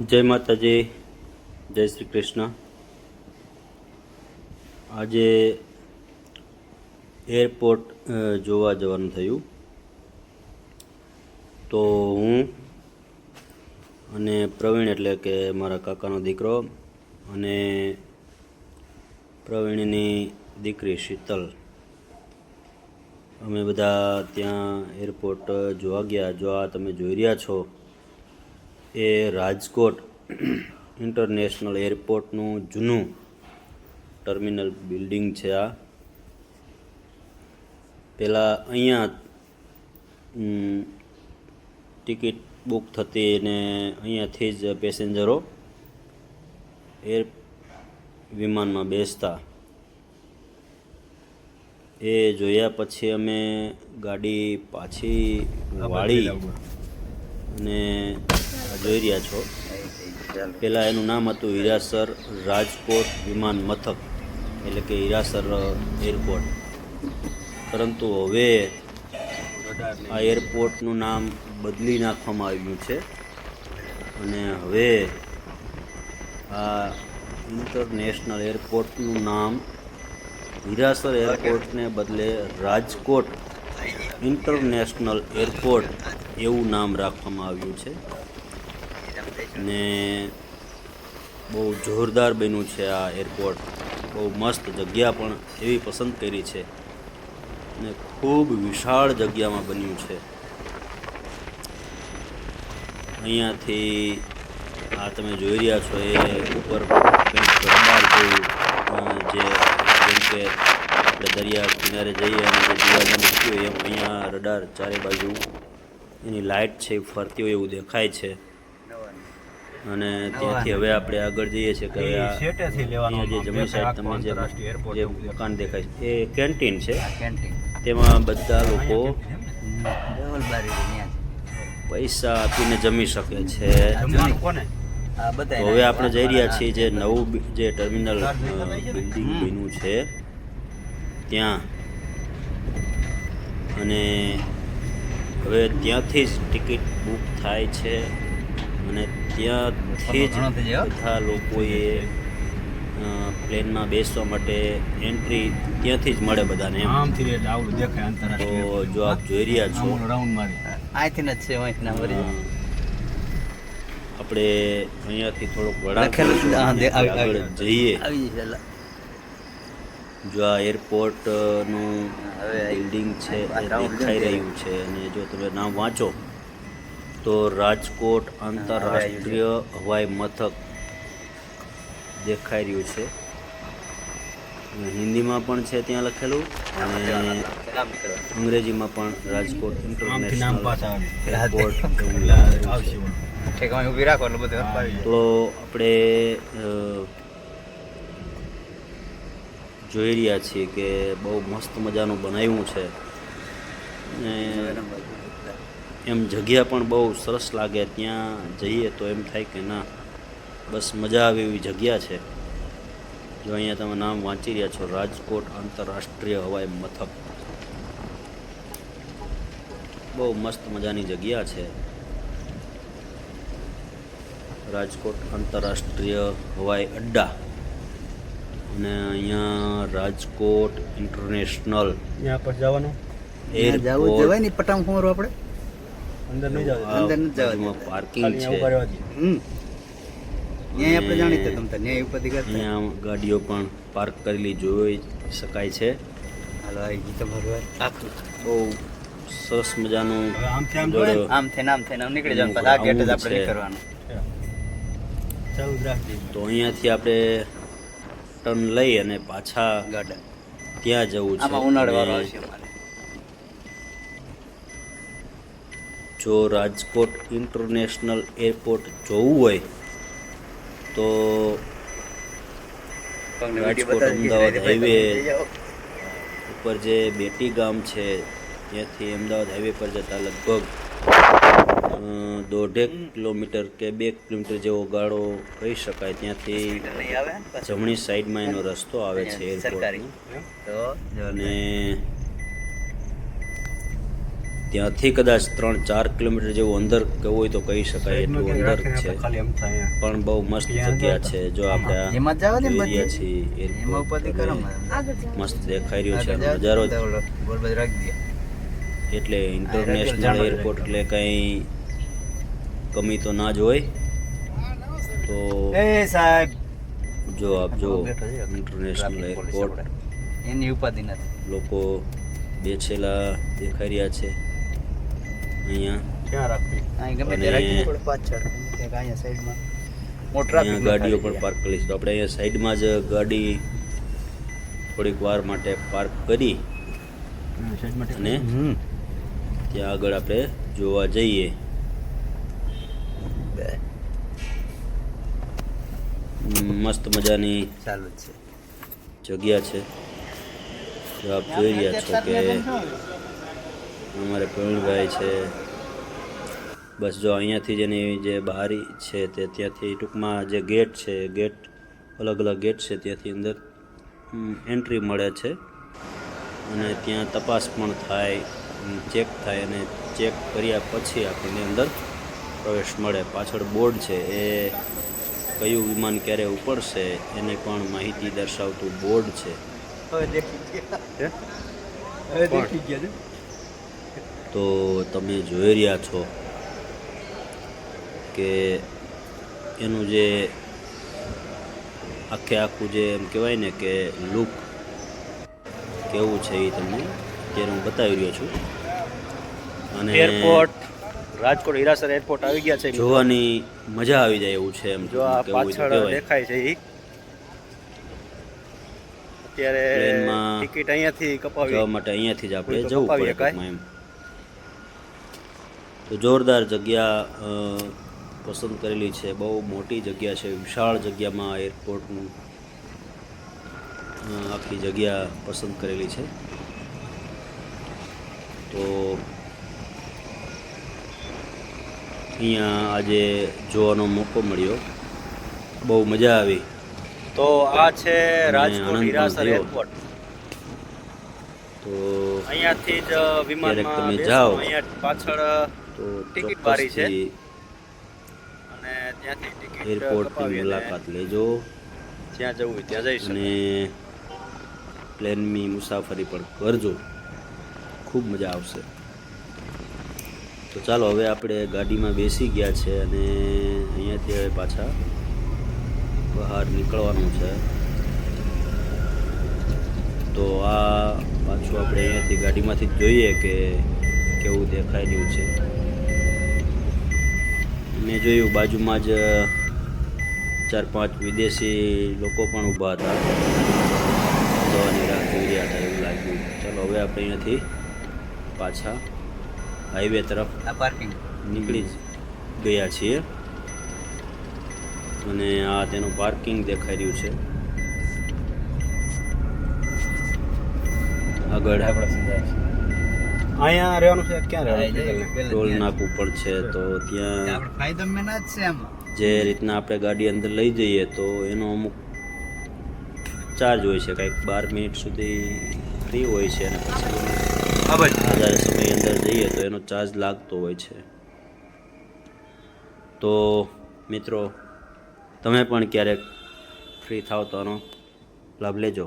જય માતાજી, જય શ્રી કૃષ્ણ. આજે એરપોર્ટ જોવા જવાનું થયું. તો હું અને પ્રવીણ એટલે કે મારા કાકાનો દીકરો અને પ્રવીણની દીકરી શીતલ. અમે બધા ત્યાં એરપોર્ટ જોવા ગયા. જો આ તમે જોઈ રહ્યા છો એ રાજકોટ ઇન્ટરનેશનલ એરપોર્ટનું જૂનું ટર્મિનલ બિલ્ડિંગ છે આ. પહેલાં અહીંયા ટિકિટ બુક થતી અને અહીંયાથી જ પેસેન્જરો એર વિમાનમાં બેસતા. એ જોયા પછી અમે ગાડી પાછી વાળી અને જોઈ રહ્યા છો. પહેલાં એનું નામ હતું હિરાસર રાજકોટ વિમાન મથક, એટલે કે હિરાસર એરપોર્ટ. પરંતુ હવે આ એરપોર્ટનું નામ બદલી નાખવામાં આવ્યું છે. અને હવે આ ઇન્ટરનેશનલ એરપોર્ટનું નામ હિરાસર એરપોર્ટને બદલે રાજકોટ ઇન્ટરનેશનલ એરપોર્ટ એવું નામ રાખવામાં આવ્યું છે. ને બહુ જોરદાર બન્યું છે આ એરપોર્ટ બહુ મસ્ત જગ્યા પણ એવી પસંદ કરી છે. ને ખૂબ વિશાળ જગ્યામાં બન્યું છે. અહીંયાથી આ તમે જોઈ રહ્યા છો એ ઉપર જેવું જે જેમ કે આપણે દરિયા કિનારે જઈએ અને જે દિવાલમાં મૂકી હોય એમ અહીંયા રડાર ચારે બાજુ એની લાઇટ છે ફરતી હોય એવું દેખાય છે. અને ત્યાંથી હવે આપણે આગળ જઈએ છીએ કે અહીંયા જે જમણી સાઈડ તમે જે જે. મકાન દેખાય છે એ કેન્ટીન છે? તેમાં બધા લોકો પૈસા આપીને જમી શકે છે. હવે આપણે જઈ રહ્યા છીએ જે નવું જે ટર્મિનલ બિલ્ડિંગ બન્યું છે ત્યાં. અને હવે ત્યાંથી જ ટિકિટ બુક થાય છે. અને ત્યાંથી જ. બધા લોકોએ પ્લેનમાં બેસવા માટે એન્ટ્રી ત્યાંથી જ મળે બધાને એમ. આમથી આવડું દેખાય આંતરરાષ્ટ્રીય તો જો આપ જોઈ રહ્યા છો. રાઉન્ડ મારી. આથી જ છે અહીંથી ના મરી આપણે અહીંયાથી થોડોક આવી- આગળ જઈએ. આવી. જો આ એરપોર્ટનું હવે આ બિલ્ડિંગ છે એ દેખાઈ રહ્યું છે. અને જો તમે નામ વાંચો તો રાજકોટ આંતરરાષ્ટ્રીય હવાઈ મથક દેખાઈ રહ્યું છે. હિન્દીમાં પણ છે ત્યાં લખેલું અને અંગ્રેજીમાં પણ રાજકોટ ઇન્ટરનેશનલ એરપોર્ટ. તો આપણે જોઈ રહ્યા છીએ કે બહુ મસ્ત મજાનું બનાવ્યું છે. ને એમ જગ્યા પણ બહુ સરસ લાગે ત્યાં જઈએ તો એમ થાય કે ના બસ મજા આવે એવી જગ્યા છે. જો અહીંયા તમે નામ વાંચી રહ્યા છો રાજકોટ આંતરરાષ્ટ્રીય હવાઈ મથક. બહુ મસ્ત મજાની જગ્યા છે. રાજકોટ આંતરરાષ્ટ્રીય હવાઈ અડ્ડા. અને અહીંયા રાજકોટ ઇન્ટરનેશનલ ત્યાં પછી જવાનું? એર જવું જવાય ને પટામ ખમરો આપણે? અંદર નહીં જવા અંદર નથી જવા. પાર્કિંગ છે. હમ. ન્યાય આપણે જાણીતા તમ તાર ન્યાય ઉપરથી કરતા ત્યાં ગાડીઓ પણ પાર્ક કરેલી જોઈ શકાય છે. હાલો આવી ગઈ તમારું આખું બહુ સરસ મજાનું આમ આમથી આમ જોડે? આમ થઈને આમ થઈને આમ નીકળી જવાનું પાછા આ ગેટ જ આપણે નીકળવાનું ચાલુ. જ રાખજે. તો અહીંયાથી આપણે ટર્ન લઈ અને પાછા ગાર્ડન ત્યાં જવું છે. આમાં ઉનાળો વાળો આવશે જો રાજકોટ ઇન્ટરનેશનલ એરપોર્ટ જોવું હોય તો રાજકોટ, અમદાવાદ. હાઈવે. ઉપર જે બેટી ગામ છે ત્યાંથી અમદાવાદ હાઈવે પર જતા લગભગ દોઢેક કિલોમીટર કે બે કિલોમીટર જેવો ગાળો કહી શકાય ત્યાંથી. જમણી સાઈડમાં એનો રસ્તો આવે છે એરપોર્ટનો અને ત્યાંથી કદાચ ત્રણ ચાર કિલોમીટર જેવું અંદર કેવું હોય તો કહી શકાય એટલું અંદર છે. પણ બહુ મસ્ત જગ્યા છે જો આપણે આ એમાં જ જવા દે ને જોઈ રહ્યા બધી. છીએ. મસ્ત દેખાઈ રહ્યું છે નજારો. એટલે ઇન્ટરનેશનલ એરપોર્ટ એટલે કંઈ કમી તો ના જ હોય. તો સાહેબ. જો આપ જો ઇન્ટરનેશનલ એરપોર્ટ એની ઉપાધિ નથી. લોકો બેસેલા દેખાઈ રહ્યા છે. અહીંયા. ક્યાં રાખવી. અહીં ગમે તે અને- રાખી પાછળ ક્યાંક અહીંયા સાઈડમાં મોટો traffic અહીંયા ન ગાડીઓ પણ પાર્ક કરી તો આપણે અહીંયા સાઈડમાં જ ગાડી થોડીક વાર માટે પાર્ક કરી હમ, અને ત્યાં આગળ આપણે જોવા જઈએ. બે. મસ્ત મજાની ચાલુ છે. જગ્યા છે. જો આપ જોઈ રહ્યા છો કે અમારે પ્રવીણભાઈ છે. બસ જો અહીંયાથી જેની જે બારી છે તે ત્યાંથી ટૂંકમાં જે ગેટ છે ગેટ અલગ અલગ ગેટ છે ત્યાંથી અંદર એન્ટ્રી મળે છે. અને ત્યાં તપાસ પણ થાય ચેક થાય અને ચેક કર્યા પછી આપણને અંદર પ્રવેશ મળે. પાછળ બોર્ડ છે એ કયું વિમાન ક્યારે ઉપડશે એને પણ માહિતી દર્શાવતું બોર્ડ છે. હવે દેખી ગયા. હવે દેખી ગયા છે. તો તમે જોઈ રહ્યા છો કે એનું જે આખે આખું જે એમ કહેવાય ને કે લુક કેવું છે એ તમને અત્યારે હું બતાવી રહ્યો છું. અને એરપોર્ટ રાજકોટ હીરાસર એરપોર્ટ આવી ગયા છે. જોવાની મજા આવી જાય એવું છે એમ જો આ પાછળ દેખાય છે ઈ. અત્યારે ટિકિટ અહીંયાથી કપાવી જવા માટે અહીંયાથી જ આપણે જવું પડે એમ. તો જોરદાર જગ્યા પસંદ કરેલી છે. બહુ મોટી જગ્યા છે. વિશાળ જગ્યામાં એરપોર્ટનું આખી જગ્યા પસંદ કરેલી છે. તો અહીંયા આજે જોવાનો મોકો મળ્યો. બહુ મજા આવી. તો આ છે રાજકોટ હીરાસર. એરપોર્ટ. તો અહીંયાથી જ વિમાનમાં તમે જાઓ. અહીંયા પાછળ તો ટિકિટ બારી છે. અને ત્યાંથી ટિકિટ એરપોર્ટની મુલાકાત લેજો. જ્યાં જવું હોય ત્યાં જઈશ અને પ્લેનની મુસાફરી પણ કરજો. ખૂબ મજા આવશે. તો ચાલો હવે આપણે ગાડીમાં બેસી ગયા છે અને અહીંયાથી હવે પાછા બહાર નીકળવાનું છે. તો આ પાછું આપણે અહીંયાથી ગાડીમાંથી જોઈએ કે કેવું દેખાઈ રહ્યું છે. મેં જોયું બાજુમાં જ ચાર પાંચ વિદેશી લોકો પણ ઊભા હતા. જવાની રાહ જોઈ રહ્યા હતા એવું લાગ્યું. ચાલો હવે આપણે અહીંયાથી પાછા હાઈવે તરફ આ પાર્કિંગ નીકળી જ ગયા છીએ. અને આ તેનું પાર્કિંગ દેખાઈ રહ્યું છે. આગળ અહીંયા રહેવાનું છે? ક્યાં રહેવાનું ટોલ નાકું પણ છે તો ત્યાં ફાયદો મેના જ છે આમાં જે રીતના આપણે ગાડી અંદર લઈ જઈએ તો એનો અમુક ચાર્જ હોય છે કંઈક બાર મિનિટ સુધી ફ્રી હોય છે અને પછી હજાર સમય અંદર જઈએ તો એનો ચાર્જ લાગતો હોય છે. તો મિત્રો તમે પણ ક્યારેક ફ્રી થાવ તો આનો લાભ લેજો.